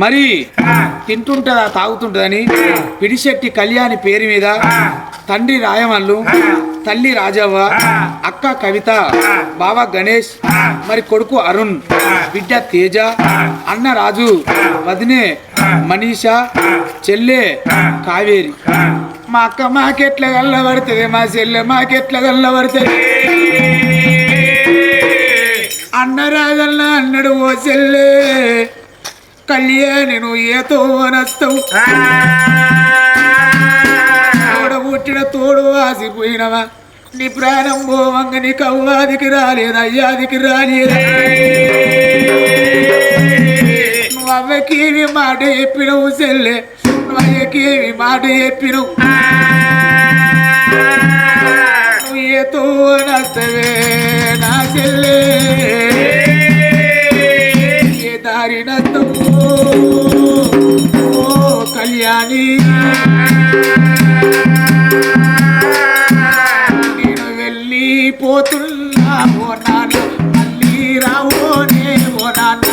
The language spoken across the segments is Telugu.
మరి తింటుంటదా తాగుతుంటదని పిడిశెట్టి కళ్యాణి పేరు మీద తండ్రి రాయమల్లు తల్లి రాజవ్వ అక్క కవిత బావ గణేష్ మరి కొడుకు అరుణ్ బిడ్డ తేజ అన్న రాజు వదినే మనీషా చెల్లె కావేరి. మా అక్క మాకెట్ల గల్ల పడుతుంది మా చెల్లె మాకెట్ల గల్ల పడుతుంది అన్న రాజన్న అన్నడు ఓ చెల్లె. కళ్యాణిను నువ్వు ఏతో నస్తావు తోడ పుట్టిన తోడు వాసిపోయినవా నీ ప్రాణం పోవంగ నీ కవ్వాదికి రాలేదు అయ్యాదికి రాలేదు. నువ్వు అవ్వకేమి మాట చెప్పినవు చెల్లె నువ్వు అయ్యకేమి మాట చెప్పినవు. నువ్వు ఏతో నస్తవే నా చెల్లె. మళ్ళీ రావోనే ఓ నాన్న.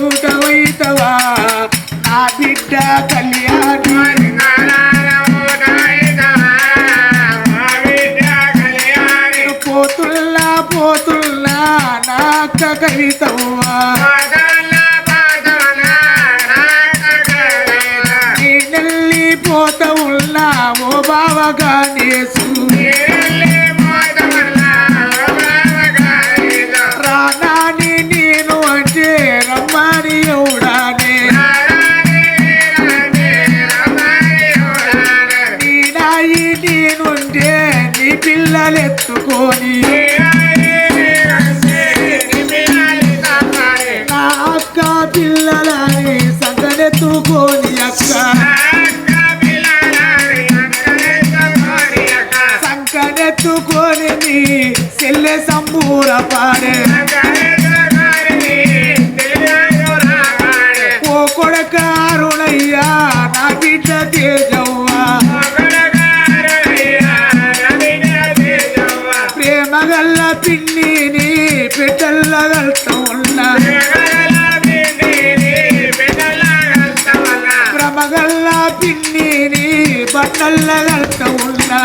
ఊటవైతవా నా బిడ్డ కళ్యాణి పోతున్నా పోతున్నా నాక కవితవ్వా నేనెళ్ళి పోత ఉన్నా ఓ బావగా నేసు సంబూర పాడే ఓ కొడక అరుణయ్యా నా బిడ్డ తేజవ్వా. ప్రేమ గల్ల పిన్నిని పెట్టల్లగల్తా ఉన్నా భ్రమగల్ల పిన్నిని బట్టల్లగల్తా ఉన్నా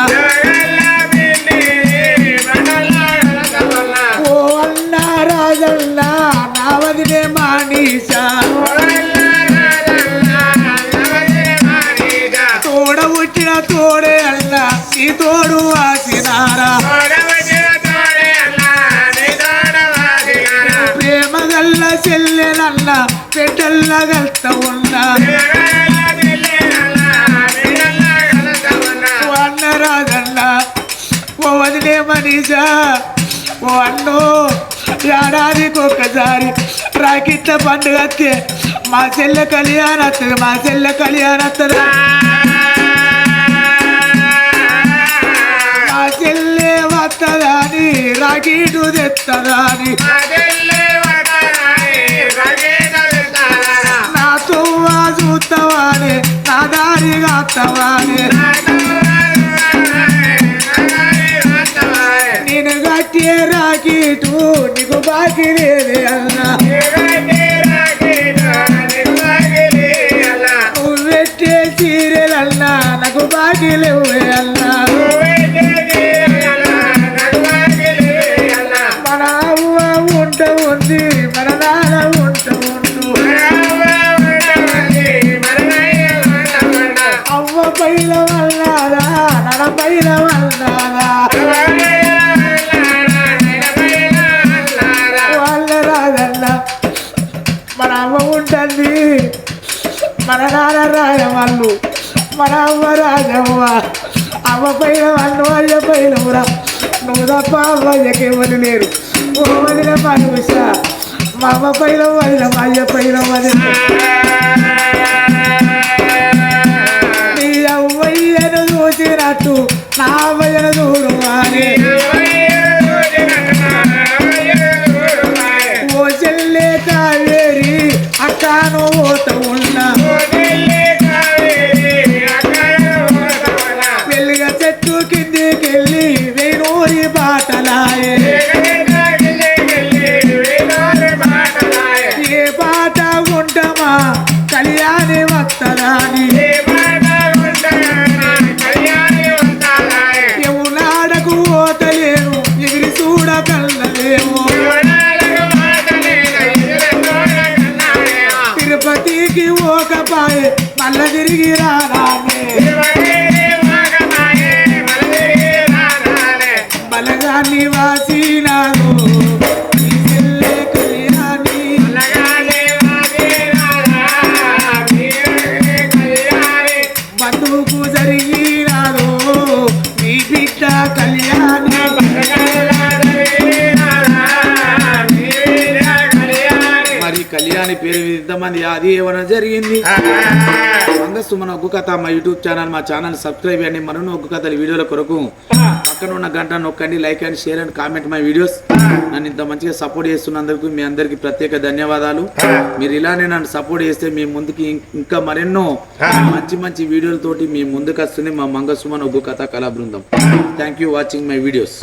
తోడు వాసినారా ప్రేమ గల్ల చెల్లెనన్న పెట్టల్లగల్తా ఉన్నా. అన్న రాజన్న ఓ వదిలే మనీషా ఓ అన్నో ఏడాదికి ఒక్కసారి రాకిట్ల పండుగ వస్తే మా చెల్లె కళ్యాణ వస్తుంది మా చెల్లె కళ్యాణ రాకీటు తెస్తుందని నా తువ్వ చూస్తావానే నా దారి కాస్తావానే నేను కట్టే రాకీటు నీకు బాకీ లేదే అన్నా. నువ్వు పెట్టే నాకు బాకీ లేవే అన్నా. అవ్వ పైల వల్లారా నడ పైల వల్లారా వాళ్ళ రాదన్న మన అమ్మ ఉంటుంది మన నాన్న రాజమల్లు మన అమ్మ రాజవ్వ అమ్మ పైన వాళ్ళు అయ్య పైన నువ్వు తప్ప అవ్వయ్యకి ఎవరు లేరు ఓ వదిన మా అమ్మ. పైన వదిన మా అయ్య పైన వదిన బాట ఉంటామా? కళ్యాణి వత్తరాని ఎవనాడకు ఓతలేను? ఎగిరి చూడ కళ్ళలేము తిరుపతికి ఒక మల్ల తిరిగి రానే కళ్యాణి పేరు మీద ఇంతమంది అది ఏమైనా జరిగింది మంగస్సు మన ఒగ్గు కథ మా యూట్యూబ్ ఛానల్ మా ఛానల్ సబ్స్క్రైబ్ చేయండి. మరొన్న ఒగ్గు కథల వీడియోల కొరకు పక్కన ఉన్న గంట నొక్కండి like and share and comment my videos. నన్ను ఇంత మంచిగా సపోర్ట్ చేస్తున్నందుకు మీ అందరికీ ప్రత్యేక ధన్యవాదాలు. మీరు ఇలానే నన్ను సపోర్ట్ చేస్తే మీ ముందుకి ఇంకా మరెన్నో మంచి మంచి వీడియోలతోటి మీ ముందుకు వస్తుంది మా మంగసుమన్ ఒగ్గు కథ కళా బృందం thank you watching my videos